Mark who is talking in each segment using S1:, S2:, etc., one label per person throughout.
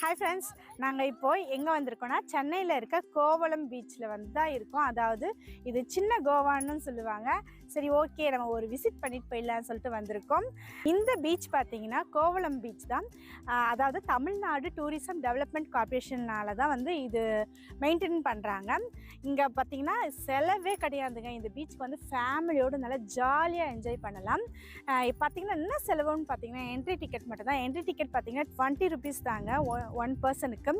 S1: Hi friends நாங்கள் இப்போ எங்கே வந்திருக்கோம்னா சென்னையில் இருக்க கோவளம் பீச்சில் வந்து தான் இருக்கோம். அதாவது இது சின்ன கோவான்னு சொல்லுவாங்க. சரி ஓகே நம்ம ஒரு விசிட் பண்ணிட்டு போயிடலாம்னு சொல்லிட்டு வந்திருக்கோம். இந்த பீச் பார்த்தீங்கன்னா கோவளம் பீச் தான். அதாவது தமிழ்நாடு டூரிசம் டெவலப்மெண்ட் கார்ப்பரேஷனால தான் வந்து இது மெயின்டைன் பண்ணுறாங்க இங்கே பார்த்தீங்கன்னா செலவே கிடையாதுங்க. இந்த பீச்சுக்கு வந்து ஃபேமிலியோடு நல்லா ஜாலியாக என்ஜாய் பண்ணலாம். பார்த்தீங்கன்னா என்ன செலவுன்னு பார்த்தீங்கன்னா என்ட்ரி டிக்கெட் மட்டும் தான் என்ட்ரி டிக்கெட் பார்த்தீங்கன்னா டுவெண்ட்டி ருபீஸ் தாங்க ஒன் பர்சனுக்கு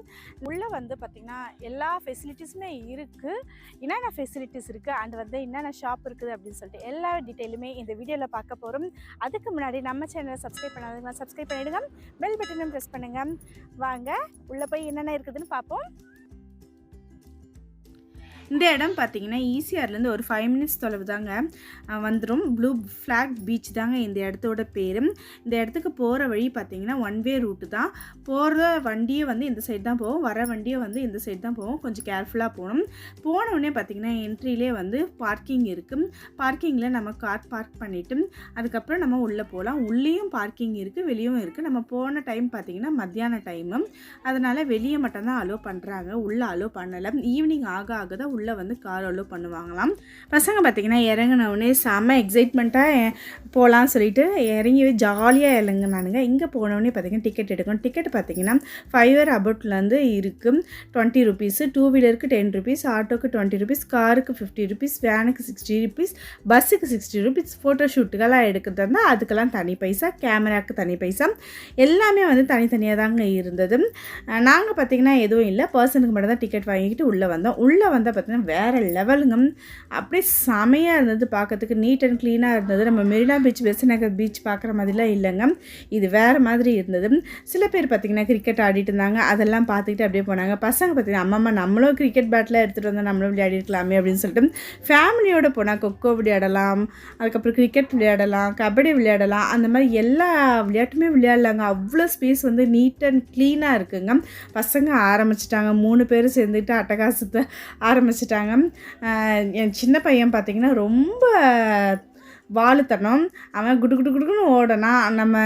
S1: உள்ளே வந்து பார்த்திங்கன்னா எல்லா ஃபெசிலிட்டிஸுமே இருக்குது என்னென்ன ஃபெசிலிட்டிஸ் இருக்குது அண்ட் வந்து என்னென்ன ஷாப் இருக்குது அப்படின்னு சொல்லிட்டு எல்லா டீட்டெயிலுமே இந்த வீடியோவில் பார்க்க போகிறோம் அதுக்கு முன்னாடி நம்ம சேனலை சப்ஸ்கிரைப் பண்ணாதீங்களா சப்ஸ்கிரைப் பண்ணிவிடுங்க பெல் பட்டனும் ப்ரெஸ் பண்ணுங்கள் வாங்க உள்ளே போய் என்னென்ன இருக்குதுன்னு பார்ப்போம்.
S2: இந்த இடம் பார்த்தீங்கன்னா ஈசிஆர்லேருந்து ஒரு ஃபைவ் மினிட்ஸ் தொலைவு தாங்க. வந்துடும் ப்ளூ ஃப்ளாக் பீச் தாங்க இந்த இடத்தோட பேர். இந்த இடத்துக்கு போகிற வழி பார்த்தீங்கன்னா ஒன் வே ரூட்டு தான். போகிற வண்டியே வந்து இந்த சைடு தான் போகும். வர வண்டியே வந்து இந்த சைடு தான் போகும். கொஞ்சம் கேர்ஃபுல்லாக போகணும். போனவுடனே பார்த்தீங்கன்னா என்ட்ரிலே வந்து பார்க்கிங் இருக்குது பார்க்கிங்கில் நம்ம கார் பார்க் பண்ணிவிட்டு அதுக்கப்புறம் நம்ம உள்ளே போகலாம். உள்ளேயும் பார்க்கிங் இருக்குது வெளியும் இருக்குது நம்ம போன டைம் பார்த்தீங்கன்னா மத்தியான டைமு அதனால் வெளியே மட்டும்தான் அலோவ் பண்ணுறாங்க உள்ளே அலோவ் பண்ணலை. ஈவினிங் ஆக ஆக தான் உள்ளே உள்ளே வந்து கார் அலோவ் பண்ணுவாங்களாம். பசங்க பார்த்தீங்கன்னா இறங்கினவுடனே செம்ம எக்ஸைட்மெண்ட்டாக போகலான்னு சொல்லிட்டு இறங்கி ஜாலியாக இறங்கினானுங்க. இங்கே போனவுடனே பார்த்தீங்கன்னா டிக்கெட் எடுக்கணும். டிக்கெட் பார்த்தீங்கன்னா இயர் அபவுட்லேருந்து இருக்குது டுவெண்ட்டி ருபீஸு டூ வீலருக்கு டென் ருபீஸ் ஆட்டோக்கு டுவெண்ட்டி ருபீஸ் காருக்கு ஃபிஃப்டி ருபீஸ் வேனுக்கு சிக்ஸ்டி ருபீஸ் பஸ்ஸுக்கு சிக்ஸ்டி ருபீஸ் ஃபோட்டோ ஷூட்டுக்கெல்லாம் எடுக்கிறது இருந்தால் அதுக்கெல்லாம் தனி பைசா கேமராக்கு தனி பைசா. எல்லாமே வந்து தனித்தனியாக தாங்க இருந்தது. நாங்கள் பார்த்தீங்கன்னா எதுவும் இல்லை. பர்சனுக்கு மட்டும் தான் டிக்கெட் வாங்கிக்கிட்டு உள்ளே வந்தோம். உள்ளே வந்தால் பார்த்தீங்கன்னா வேறு லெவலுங்க. அப்படியே செமையாக இருந்தது பார்க்கறதுக்கு. நீட் அண்ட் க்ளீனாக இருந்தது. நம்ம மெரினா பீச் பெஸ்ட் பீச் பார்க்குற மாதிரிலாம் இல்லைங்க. இது வேறு மாதிரி இருந்தது. சில பேர் பார்த்தீங்கன்னா கிரிக்கெட் ஆடிட்டு இருந்தாங்க. அதெல்லாம் பார்த்துக்கிட்டு அப்படியே போனாங்க. பசங்க பார்த்தீங்கன்னா அம்மா நம்மளும் கிரிக்கெட் பேட்டில் எடுத்துகிட்டு வந்தால் நம்மளும் விளையாடி இருக்கலாமே அப்படின்னு சொல்லிட்டு ஃபேமிலியோடு போனால் கொக்கோ விளையாடலாம். அதுக்கப்புறம் கிரிக்கெட் விளையாடலாம். கபடி விளையாடலாம். அந்த மாதிரி எல்லா விளையாட்டுமே விளையாடலாங்க. அவ்வளோ ஸ்பேஸ் வந்து நீட் அண்ட் க்ளீனாக இருக்குங்க. பசங்க ஆரம்பிச்சிட்டாங்க. மூணு பேரும் சேர்ந்துட்டு அட்டகாசத்தை ஆரம்பிச்சிட்டாங்க. என் சின்ன பையன் பார்த்திங்கன்னா ரொம்ப வாழுத்தனம் அவன் குடு குடு குடுக்குன்னு ஓடனா நம்ம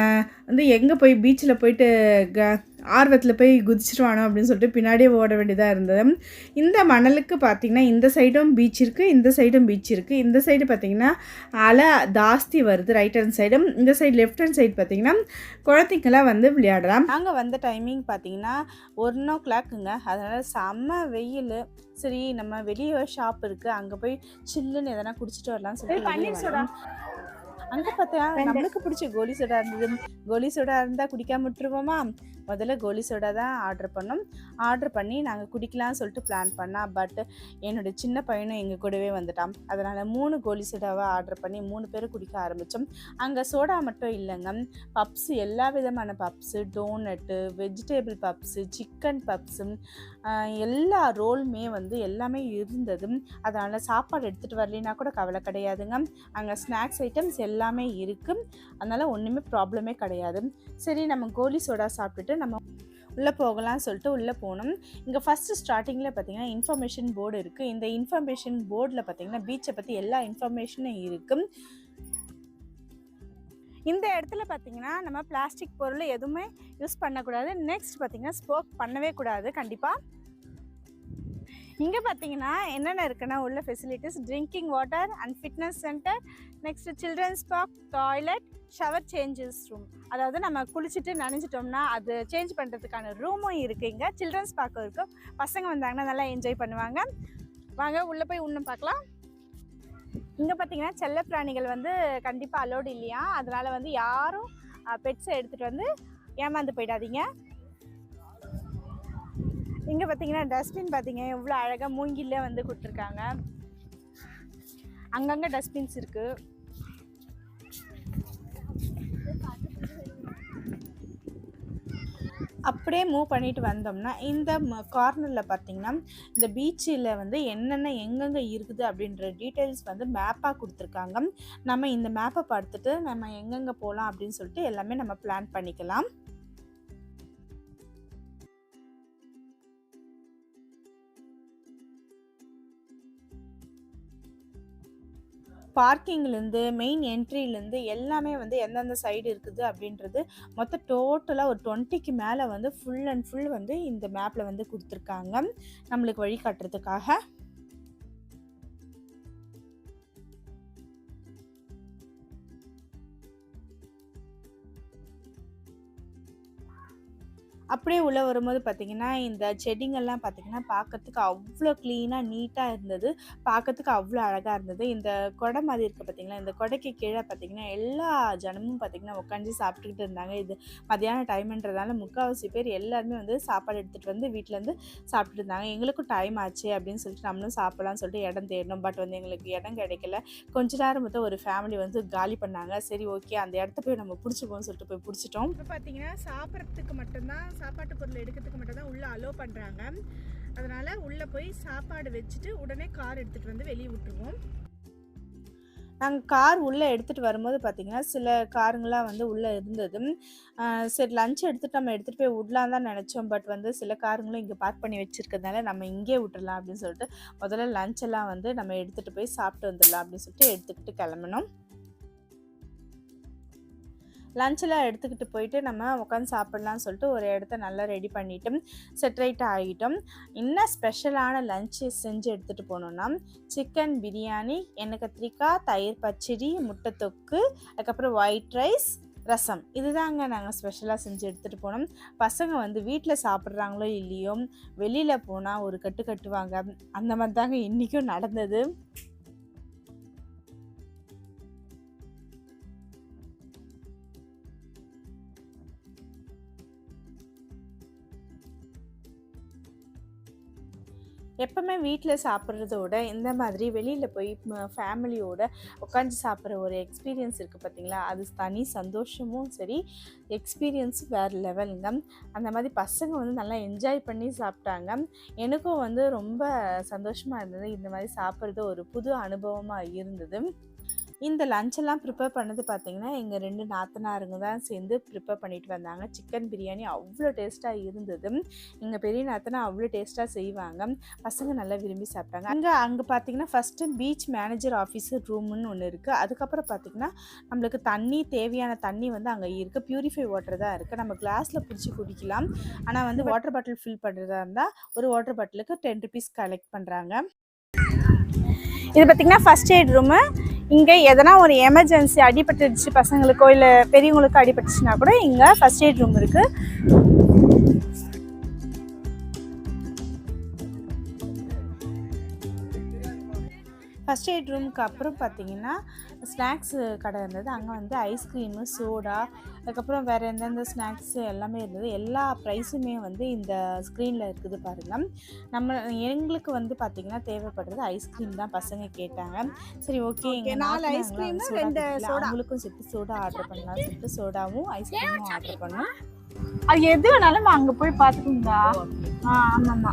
S2: வந்து எங்கே போய் பீச்சில் போயிட்டு க ஆர்வத்தில் போய் குதிச்சிருவானோ அப்படின்னு சொல்லிட்டு பின்னாடியே ஓட வேண்டியதாக இருந்தது. இந்த மணலுக்கு பார்த்திங்கன்னா இந்த சைடும் பீச் இருக்குது இந்த சைடும் பீச் இருக்குது இந்த சைடு பார்த்திங்கன்னா அலை ஜாஸ்தி வருது ரைட் ஹேண்ட் சைடும் இந்த சைடு லெஃப்ட் ஹேண்ட் சைடு பார்த்திங்கன்னா குழந்தைங்களாம் வந்து விளையாடலாம்.
S1: நாங்கள் வந்த டைமிங் பார்த்தீங்கன்னா ஒன் ஓ கிளாக்குங்க அதனால் செம்ம வெயில். சரி நம்ம வெளியே ஷாப் இருக்குது அங்கே போய் சில்லுன்னு எதனா குடிச்சிட்டு வரலாம்னு வந்தோம். அங்கே பார்த்தா நம்மளுக்கு பிடிச்ச கோலி சோடா இருந்தது. கோலி சோடா இருந்தால் குடிக்காம விட்டுருவோமா? முதல்ல கோலி சோடா தான் ஆர்டர் பண்ணோம். ஆர்டர் பண்ணி நாங்கள் குடிக்கலாம்னு சொல்லிட்டு பிளான் பண்ணால் பட் என்னோட சின்ன பையனும் எங்கள் கூடவே வந்துட்டான். அதனால் மூணு கோலி சோடாவை ஆர்டர் பண்ணி மூணு பேரும் குடிக்க ஆரம்பித்தோம் அங்கே சோடா மட்டும் இல்லைங்க. பப்ஸ் எல்லா விதமான puffs donut vegetable puffs chicken puffs எல்லா ரோலுமே வந்து எல்லாமே இருந்தது அதனால் சாப்பாடு எடுத்துகிட்டு வரலைன்னா கூட கவலை கிடையாதுங்க. அங்கே ஸ்நாக்ஸ் ஐட்டம்ஸ் எல்லாமே இருக்குது அதனால் ஒன்றுமே ப்ராப்ளமே கிடையாது. சரி நம்ம கோலி சோடா சாப்பிட்டுட்டு நம்ம உள்ளே போகலாம்னு சொல்லிட்டு உள்ளே போனோம். இங்கே ஃபஸ்ட்டு ஸ்டார்டிங்கில் பார்த்தீங்கன்னா இன்ஃபர்மேஷன் போர்டு இருக்குது இந்த இன்ஃபர்மேஷன் போர்டில் பார்த்தீங்கன்னா பீச்சை பற்றி எல்லா இன்ஃபர்மேஷனும் இருக்குது இந்த இடத்துல பார்த்தீங்கன்னா நம்ம பிளாஸ்டிக் பொருள் எதுவுமே யூஸ் பண்ணக்கூடாது. நெக்ஸ்ட் பார்த்தீங்கன்னா ஸ்போக் பண்ணவே கூடாது. கண்டிப்பாக இங்கே பார்த்தீங்கன்னா என்னென்ன இருக்குன்னா உள்ள facilities drinking water and fitness centre next children's park toilet shower changes room அதாவது நம்ம குளிச்சுட்டு நனைஞ்சிட்டோம்னா அது சேஞ்ச் பண்ணுறதுக்கான ரூமும் இருக்குது இங்கே. சில்ட்ரன்ஸ் பார்க்கும் இருக்கும் பசங்க வந்தாங்கன்னா நல்லா என்ஜாய் பண்ணுவாங்க. வாங்க உள்ளே போய் இன்னும் பார்க்கலாம் இங்கே பார்த்தீங்கன்னா செல்ல பிராணிகள் வந்து கண்டிப்பாக அலோடு இல்லையா? அதனால் வந்து யாரும் பெட்ஸை எடுத்துகிட்டு வந்து ஏமாந்து போயிடாதீங்க. இங்கே பார்த்தீங்கன்னா டஸ்ட்பின் பார்த்தீங்க எவ்வளோ அழகாக மூங்கிலே வந்து கொடுத்துருக்காங்க. அங்கங்கே டஸ்ட்பின்ஸ் இருக்குது அப்படியே மூவ் பண்ணிட்டு வந்தோம்னா இந்த கார்னரில் பார்த்தீங்கன்னா இந்த பீச்சில் வந்து என்னென்ன எங்கெங்கே இருக்குது அப்படின்ற டீட்டெயில்ஸ் வந்து மேப்பாக கொடுத்துருக்காங்க. நம்ம இந்த மேப்பை பார்த்துட்டு நம்ம எங்கெங்கே போகலாம் அப்படின்னு சொல்லிட்டு எல்லாமே நம்ம பிளான் பண்ணிக்கலாம். பார்க்கிங்லேருந்து மெயின் என்ட்ரிலேருந்து எல்லாமே வந்து எந்தெந்த சைடு இருக்குது அப்படின்றது மொத்தம் டோட்டலாக ஒரு டுவெண்ட்டிக்கு மேலே வந்து ஃபுல் அண்ட் ஃபுல் வந்து இந்த மேப்பில் வந்து கொடுத்துருக்காங்க. நம்மளுக்கு வழி காட்டுறதுக்காக. அப்படியே உள்ளே வரும்போது பார்த்திங்கன்னா இந்த செடிங்கள்லாம் பார்த்திங்கன்னா பார்க்கறதுக்கு அவ்வளோ க்ளீனாக நீட்டாக இருந்தது. பார்க்கறதுக்கு அவ்வளோ அழகாக இருந்தது. இந்த கொடை மாதிரி இருக்குது பார்த்தீங்களா இந்த கொடைக்கு கீழே பார்த்தீங்கன்னா எல்லா ஜனமும் பார்த்தீங்கன்னா உட்காந்து சாப்பிட்டுக்கிட்டு இருந்தாங்க. இது மதியான டைம்ன்றதால முக்கால்வாசி பேர் எல்லாருமே வந்து சாப்பாடு எடுத்துகிட்டு வந்து வீட்டிலேருந்து சாப்பிட்டுட்டு இருந்தாங்க. எங்களுக்கும் டைம் ஆச்சு அப்படின்னு சொல்லிட்டு நம்மளும் சாப்பிட்லாம்னு சொல்லிட்டு இடம் தேடணும் பட் வந்து எங்களுக்கு இடம் கிடைக்கல. கொஞ்ச நேரம் மொத்தம் ஒரு ஃபேமிலி வந்து காலி பண்ணாங்க. சரி ஓகே அந்த இடத்த போய் நம்ம பிடிச்சிப்போம்னு சொல்லிட்டு போய் பிடிச்சிட்டோம்.
S2: இப்போ பார்த்தீங்கன்னா சாப்பிட்றதுக்கு மட்டும்தான் சாப்பாட்டு பொருள் எடுக்கிறதுக்கு மட்டும்தான் உள்ளே அலோவ் பண்ணுறாங்க அதனால் உள்ளே போய் சாப்பாடு வச்சுட்டு உடனே கார் எடுத்துகிட்டு வந்து வெளியே விட்டுருவோம்.
S1: நாங்கள் கார் உள்ளே எடுத்துகிட்டு வரும்போது பார்த்தீங்கன்னா சில காருங்களாம் வந்து உள்ளே இருந்தது. சரி லஞ்ச் எடுத்துகிட்டு நம்ம எடுத்துகிட்டு போய் விடலாம் தான் நினச்சோம். பட் வந்து சில காருங்களும் இங்கே பார்க் பண்ணி வச்சுருக்கிறதுனால நம்ம இங்கே விட்டுடலாம் அப்படின்னு சொல்லிட்டு முதல்ல லஞ்செல்லாம் வந்து நம்ம எடுத்துகிட்டு போய் சாப்பிட்டு வந்துடலாம் அப்படின்னு சொல்லிட்டு எடுத்துக்கிட்டு கிளம்பினோம். லஞ்செல்லாம் எடுத்துக்கிட்டு போயிட்டு நம்ம உட்காந்து சாப்பிட்லாம்னு சொல்லிட்டு ஒரு இடத்த நல்லா ரெடி பண்ணிட்டோம் செட்ரேட் ஆகிட்டோம். இன்னும் ஸ்பெஷலான லஞ்சு செஞ்சு எடுத்துகிட்டு போனோம்னா சிக்கன் பிரியாணி எண்ணெய் கத்திரிக்காய் தயிர் பச்சடி முட்டை தொக்கு அதுக்கப்புறம் ஒயிட் ரைஸ் ரசம். இதுதாங்க நாங்கள் ஸ்பெஷலாக செஞ்சு எடுத்துகிட்டு போனோம். பசங்க வந்து வீட்டில் சாப்பிட்றாங்களோ இல்லையோ வெளியில் போனால் ஒரு கட்டு கட்டுவாங்க. அந்த மாதிரி தாங்க இன்றைக்கும் நடந்தது. எப்பவுமே வீட்டில் சாப்பிட்றதோட இந்த மாதிரி வெளியில் போய் ஃபேமிலியோட உட்காந்து சாப்பிட்ற ஒரு எக்ஸ்பீரியன்ஸ் இருக்குது பார்த்தீங்களா அது தனி சந்தோஷமும் சரி எக்ஸ்பீரியன்ஸும் வேறு லெவலுங்க அந்த மாதிரி பசங்க வந்து நல்லா என்ஜாய் பண்ணி சாப்பிட்டாங்க. எனக்கும் வந்து ரொம்ப சந்தோஷமாக இருந்தது. இந்த மாதிரி சாப்பிட்றது ஒரு புது அனுபவமாக இருந்தது. இந்த லஞ்செல்லாம் ப்ரிப்பேர் பண்ணது பார்த்தீங்கன்னா எங்கள் ரெண்டு நாத்தனாருங்க தான் சேர்ந்து ப்ரிப்பேர் பண்ணிட்டு வந்தாங்க. சிக்கன் பிரியாணி அவ்வளோ டேஸ்ட்டாக இருந்தது. எங்கள் பெரிய நாத்தனா அவ்வளோ டேஸ்ட்டாக செய்வாங்க. பசங்க நல்லா விரும்பி சாப்பிட்டாங்க. அங்கே அங்கே பார்த்தீங்கன்னா ஃபஸ்ட்டு பீச் மேனேஜர் ஆஃபீஸர் ரூம்னு ஒன்று இருக்குது அதுக்கப்புறம் பார்த்தீங்கன்னா நம்மளுக்கு தண்ணி தேவையான தண்ணி வந்து அங்கே இருக்குது பியூரிஃபை வாட்டர் தான் இருக்குது நம்ம கிளாஸில் பிடிச்சி குடிக்கலாம். ஆனால் வந்து வாட்டர் பாட்டில் ஃபில் பண்ணுறதா இருந்தால் ஒரு வாட்டர் பாட்டிலுக்கு டென் ருபீஸ் கலெக்ட் பண்ணுறாங்க இது பார்த்திங்கன்னா ஃபஸ்ட் எய்ட் ரூமு இங்கே எதனா ஒரு எமர்ஜென்சி அடிபட்டுருச்சு பசங்களுக்கோ இல்லை பெரியவங்களுக்கோ அடிபட்டுச்சுன்னா கூட இங்கே ஃபஸ்ட் எய்ட் ரூம் இருக்குது ஃபஸ்ட் எய்ட் ரூமுக்கு அப்புறம் பார்த்தீங்கன்னா ஸ்நாக்ஸ் கடை இருந்தது. அங்கே வந்து ஐஸ்கிரீமு சோடா அதுக்கப்புறம் வேறு எந்தெந்த ஸ்நாக்ஸ் எல்லாமே இருந்தது. எல்லா ப்ரைஸுமே வந்து இந்த ஸ்க்ரீனில் இருக்குது பாருங்கள் நம்ம எங்களுக்கு வந்து பார்த்திங்கன்னா தேவைப்படுறது ஐஸ்கிரீம் தான் பசங்க கேட்டாங்க. சரி ஓகே
S2: Okay, நாலு cream, ரெண்டு.
S1: அவங்களுக்கும் சேர்த்து சோடா ஆர்டர் பண்ணலாம் சொல்லிட்டு சோடாவும் ஐஸ்கிரீமும் ஆர்டர் பண்ணோம்.
S2: அது எது வேணாலும் அங்கே போய் பார்த்துக்குங்களா ஆ ஆமாம்மா.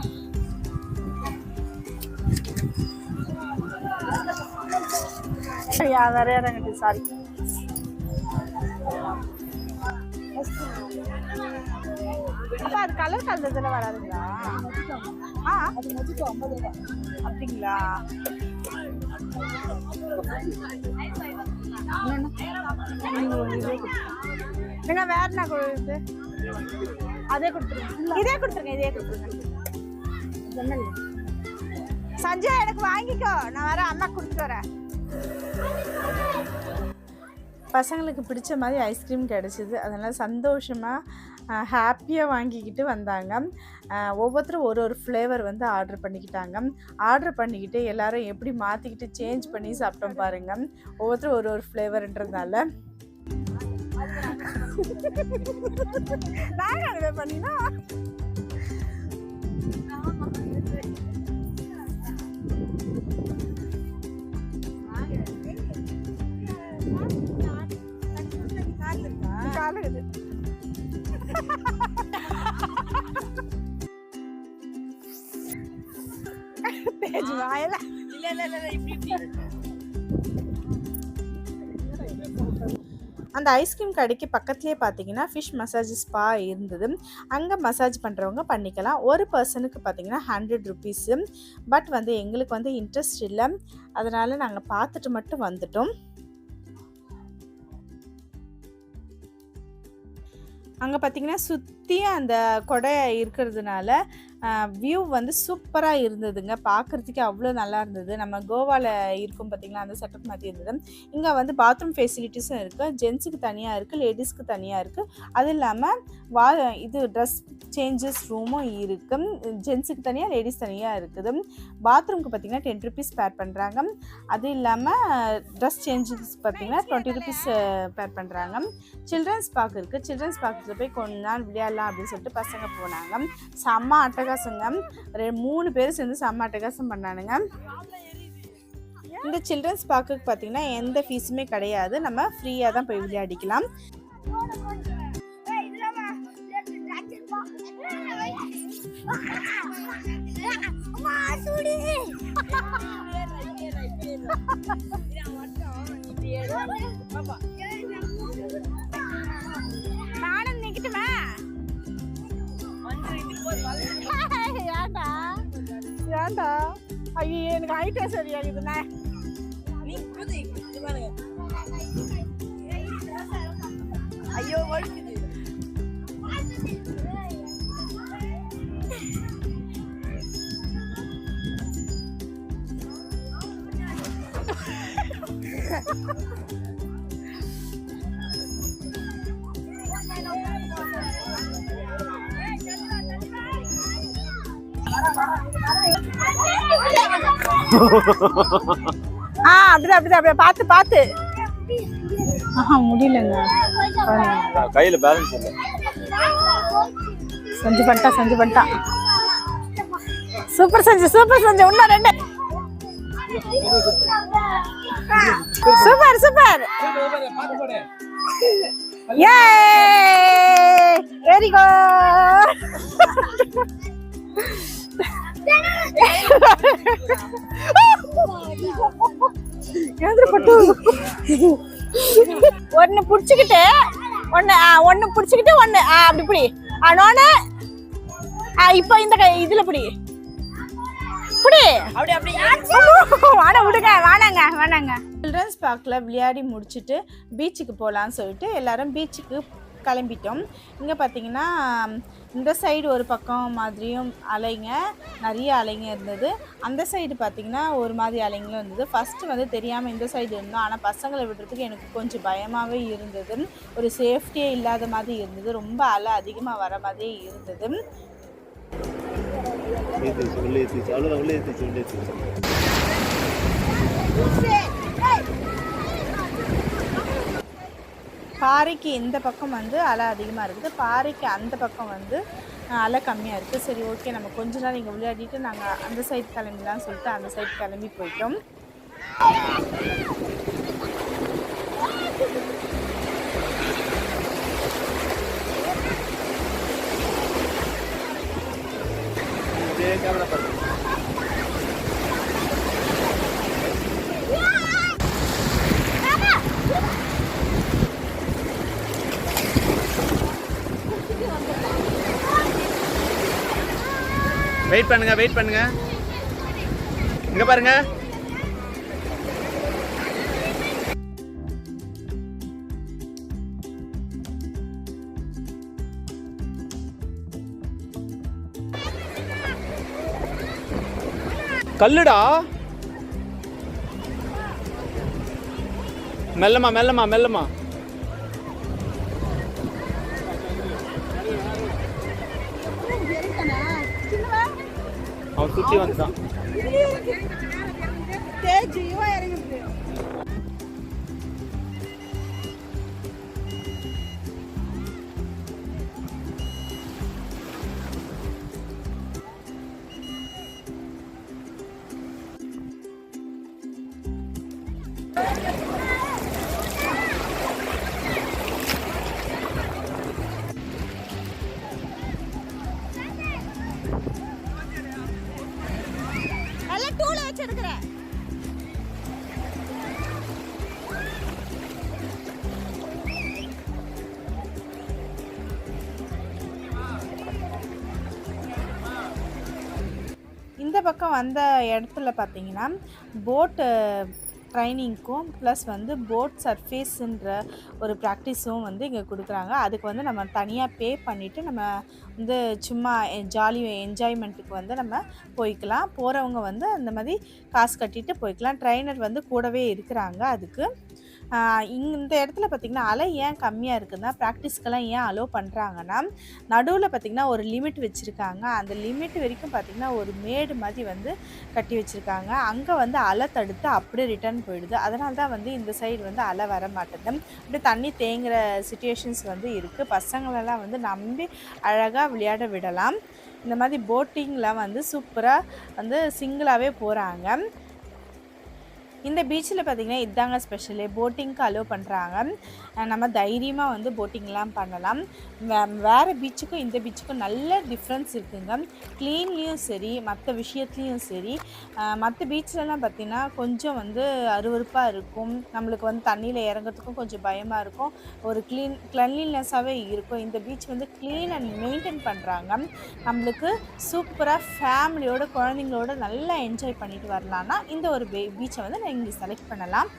S2: சரியா வேற இறங்கிட்டு சாரி அப்ப அது கலர் கலந்ததுல வராதுங்களா? ஆ அது மொஜிட்டோ ஐம்பது அப்படிங்களா? நீங்க வேற என்ன கொடுத்து? அதே கொடுத்துருங்க. இதே கொடுத்துருங்க இதே கொடுத்துருங்க. சஞ்சய் எனக்கு வாங்கிக்கோ. நான் வர அம்மா கொடுத்துட்டு வரேன்.
S1: பசங்களுக்கு பிடிச்ச மாதிரி ஐஸ்கிரீம் கிடச்சிது. அதனால் சந்தோஷமாக ஹாப்பியாக வாங்கிக்கிட்டு வந்தாங்க. ஒவ்வொருத்தரும் ஒரு ஒரு ஃப்ளேவர் வந்து ஆர்டர் பண்ணிக்கிட்டாங்க. ஆர்டர் பண்ணிக்கிட்டு எல்லோரும் எப்படி மாற்றிக்கிட்டு சேஞ்ச் பண்ணி சாப்பிட்டோம் பாருங்க. ஒவ்வொருத்தரும் ஒரு ஒரு ஃப்ளேவர்ன்றதுனால
S2: நாங்கள் அதை பண்ணினா? ஆளுகுது பேஜ் வாயில. இல்ல இல்ல இல்ல இப்படி இப்படி
S1: அந்த ஐஸ்கிரீம் கடைக்கு பக்கத்துலேயே பார்த்தீங்கன்னா ஃபிஷ் மசாஜ் ஸ்பா இருந்தது. அங்கே மசாஜ் பண்ணுறவங்க பண்ணிக்கலாம். ஒரு பர்சனுக்கு பார்த்தீங்கன்னா ஹண்ட்ரட் ருபீஸு பட் வந்து எங்களுக்கு வந்து இன்ட்ரெஸ்ட் இல்லை. அதனால் நாங்கள் பார்த்துட்டு மட்டும் வந்துட்டோம். அங்கே பார்த்தீங்கன்னா சுத் சுற்றியும் அந்த கொடை இருக்கிறதுனால வியூ வந்து சூப்பராக இருந்ததுங்க. பார்க்குறதுக்கு அவ்வளோ நல்லா இருந்தது. நம்ம கோவாவில் இருக்கும் பார்த்தீங்களா அந்த செட்டப் மாதிரி இருந்தது. இங்கே வந்து பாத்ரூம் ஃபெசிலிட்டிஸும் இருக்குது ஜென்ஸுக்கு தனியாக இருக்குது லேடிஸ்க்கு தனியாக இருக்குது அது இல்லாமல் வா இது ட்ரெஸ் சேஞ்சஸ் ரூமும் இருக்குது ஜென்ஸுக்கு தனியாக லேடிஸ் தனியாக இருக்குது. பாத்ரூம்க்கு பார்த்தீங்கன்னா டென் ருபீஸ் பேர் பண்ணுறாங்க அது இல்லாமல் ட்ரெஸ் சேஞ்சஸ் பார்த்தீங்கன்னா டுவெண்ட்டி ருபீஸ் பேர் பண்ணுறாங்க சில்ட்ரன்ஸ் பார்க் இருக்குது சில்ட்ரன்ஸ் பார்க்கில் போய் கொஞ்ச நாள் விளையாடலாம் அப்படின்னு சொல்லிட்டு பசங்க போனாங்க. செம்ம அட்டகாசங்க. மூணு பேர் சேர்ந்து செம்ம அட்டகாசம் பண்ணானுங்க. இந்த சில்ட்ரன்ஸ் பார்க்குக்கு பார்த்தீங்கன்னா எந்த ஃபீஸுமே கிடையாது. நம்ம ஃப்ரீயாக தான் போய் விளையாடிக்கலாம். பாப்பா ஏன்டா? ஏன்டா? ஐயோ எனக்கு ஹைட்டே சரியாகுதுண்ணே ஐயோ வலிக்குது. ஆ அப்படிதான் அப்படிதான் அப்படியே பார்த்து பார்த்து. ஆஹா முடியலங்க.
S3: கையில பேலன்ஸ் இல்லை.
S1: செஞ்சு பண்ணிட்டா செஞ்சு பண்ணிட்டா. சூப்பர் செஞ்சு சூப்பர் செஞ்சு. இன்னும் ரெண்டு. Super super. ஏ வெரி குட் ஒன்னு புடிச்சுக்கிட்டு ஒன்னு ஆ, ஒன்னு புடிச்சுக்கிட்டு ஒன்னு ஆ, அப்படி புடி. ஆனோன்னு இப்போ இந்த கை இதுல புடி. புடி. வாட விடுங்க வேணாங்க வேணாங்க. சில்ட்ரன்ஸ் பார்க்கில் விளையாடி முடிச்சுட்டு பீச்சுக்கு போகலான்னு சொல்லிட்டு எல்லாரும் பீச்சுக்கு கிளம்பிட்டோம். இங்கே பார்த்தீங்கன்னா இந்த சைடு ஒரு பக்கம் மாதிரியும் அலைங்க நிறைய அலைங்க இருந்தது. அந்த சைடு பார்த்தீங்கன்னா ஒரு மாதிரி அலைங்களும் இருந்தது. ஃபஸ்ட்டு வந்து தெரியாமல் இந்த சைடு இருந்தோம். ஆனால் பசங்களை விடுறதுக்கு எனக்கு கொஞ்சம் பயமாகவே இருந்தது. ஒரு சேஃப்டியே இல்லாத மாதிரி இருந்தது. ரொம்ப அலை அதிகமாக வர மாதிரி இருந்தது.
S3: உள்ள ஏத்திச்சு அவ்வளோ உள்ள ஏத்திச்சு உள்ள ஏத்திச்சு
S1: பாறைக்கு இந்த பக்கம் வந்து அலை அதிகமாக இருக்குது. பாறைக்கு அந்த பக்கம் வந்து அலை கம்மியாக இருக்குது சரி ஓகே நம்ம கொஞ்ச நாள் இங்கே விளையாடிட்டு நாங்கள் அந்த சைடு கிளம்பிடலாம்னு சொல்லிட்டு அந்த சைடு கிளம்பி போயிட்டோம்.
S3: கேமரா பாருங்க வெயிட் பண்ணுங்க வெயிட் பண்ணுங்க. இங்க பாருங்க. கல்லுடா. மெல்லமா மெல்லமா மெல்லமா 아, 또
S1: 뛰어간다. 내 주의와 야리는 வச்சிருக்கிற. இந்த பக்கம் வந்த இடத்துல பார்த்தீங்கன்னா போட்டு ட்ரைனிங்க்கும் ப்ளஸ் வந்து போட் சர்ஃபேஸுன்ற ஒரு ப்ராக்டிஸும் வந்து இங்கே கொடுக்குறாங்க. அதுக்கு வந்து நம்ம தனியாக பே பண்ணிவிட்டு நம்ம வந்து சும்மா ஜாலி என்ஜாய்மெண்ட்டுக்கு வந்து நம்ம போய்க்கலாம். போகிறவங்க வந்து அந்த மாதிரி காசு கட்டிட்டு போய்க்கலாம். ட்ரைனர் வந்து கூடவே இருக்கிறாங்க அதுக்கு. இந்த இடத்துல பார்த்திங்கன்னா அலை ஏன் கம்மியாக இருக்குன்னா ப்ராக்டிஸ்க்கெல்லாம் ஏன் அலோவ் பண்ணுறாங்கன்னா நடுவில் பார்த்திங்கன்னா ஒரு லிமிட் வச்சுருக்காங்க. அந்த லிமிட் வரைக்கும் பார்த்திங்கன்னா ஒரு மேடு மாதிரி வந்து கட்டி வச்சுருக்காங்க. அங்கே வந்து அலை தடுத்து அப்படியே ரிட்டர்ன் போயிடுது. அதனால தான் வந்து இந்த சைடு வந்து அலை வர மாட்டேது அப்படியே தண்ணி தேங்குகிற சுச்சுவேஷன்ஸ் வந்து இருக்குது பசங்களெல்லாம் வந்து நம்பி அழகாக விளையாட விடலாம். இந்த மாதிரி போட்டிங்லாம் வந்து சூப்பராக வந்து சிங்கிளாகவே போகிறாங்க இந்த பீச்சில் பார்த்திங்கன்னா இதாங்க ஸ்பெஷலு போட்டிங்க்கு அலோவ் பண்ணுறாங்க நம்ம தைரியமாக வந்து போட்டிங்லாம் பண்ணலாம். வே வேறு பீச்சுக்கும் இந்த பீச்சுக்கும் நல்ல டிஃப்ரென்ஸ் இருக்குங்க. க்ளீன்லேயும் சரி மற்ற விஷயத்துலேயும் சரி மற்ற பீச்லலாம் பார்த்திங்கன்னா கொஞ்சம் வந்து அருவருப்பாக இருக்கும். நம்மளுக்கு வந்து தண்ணியில் இறங்குறதுக்கும் கொஞ்சம் பயமாக இருக்கும். ஒரு க்ளீன் க்ளன்லினஸ்ஸாகவே இருக்கும். இந்த பீச் வந்து க்ளீன் அண்ட் மெயின்டைன் பண்ணுறாங்க நம்மளுக்கு சூப்பராக ஃபேமிலியோட குழந்தைங்களோட நல்லா என்ஜாய் பண்ணிட்டு வரலான்னா இந்த ஒரு பே பீச்சை வந்து நான் இங்கே செலக்ட் பண்ணலாம்.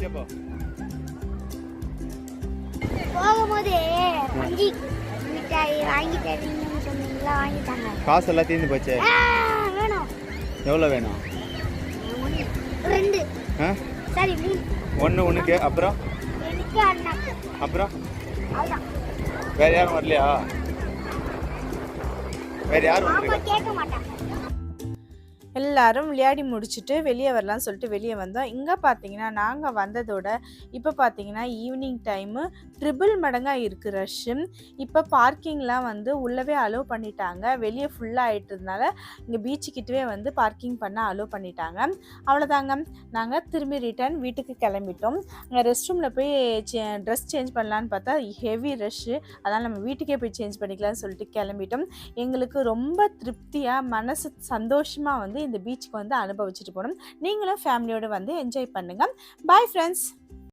S3: சொல்லிட்டே போ
S4: போகும்போது அஞ்சு மிட்டாய் வாங்கி தரீங்கன்னு சொன்னீங்களா? வாங்கிட்டாங்க.
S3: காசு எல்லாம் தீர்ந்து போச்சே.
S4: வேணும்.
S3: எவ்வளோ வேணும்?
S4: ரெண்டு. சரி
S3: ஒன்று உனக்கு அப்புறம்? அப்புறம்? வேற யாரும் வரலையா? வேற யாரும்
S4: கேட்க மாட்டான்
S1: எல்லாரும் விளையாடி முடிச்சுட்டு வெளியே வரலாம்னு சொல்லிட்டு வெளியே வந்தோம். இங்கே பார்த்தீங்கன்னா நாங்கள் வந்ததோட இப்போ பார்த்தீங்கன்னா ஈவினிங் டைமு ட்ரிபிள் மடங்காக இருக்குது ரஷ்ஷு இப்போ பார்க்கிங்லாம் வந்து உள்ளவே அலோவ் பண்ணிட்டாங்க. வெளியே ஃபுல்லாக ஆகிட்டதுனால இங்கே பீச்சுக்கிட்டவே வந்து பார்க்கிங் பண்ண அலோவ் பண்ணிட்டாங்க. அவ்வளோதாங்க நாங்கள் திரும்பி ரிட்டர்ன் வீட்டுக்கு கிளம்பிட்டோம். அங்கே ரெஸ்ட் ரூமில் போய் ட்ரெஸ் சேஞ்ச் பண்ணலான்னு பார்த்தா ஹெவி ரஷ்ஷு அதனால் நம்ம வீட்டுக்கே போய் சேஞ்ச் பண்ணிக்கலாம்னு சொல்லிட்டு கிளம்பிட்டோம். எங்களுக்கு ரொம்ப திருப்தியாக மனசு சந்தோஷமாக வந்து இந்த பீச்சுக்கு வந்து அனுபவிச்சுட்டு போகணும். நீங்களும் ஃபேமிலியோடு வந்து என்ஜாய் பண்ணுங்கள் பாய் ஃப்ரெண்ட்ஸ்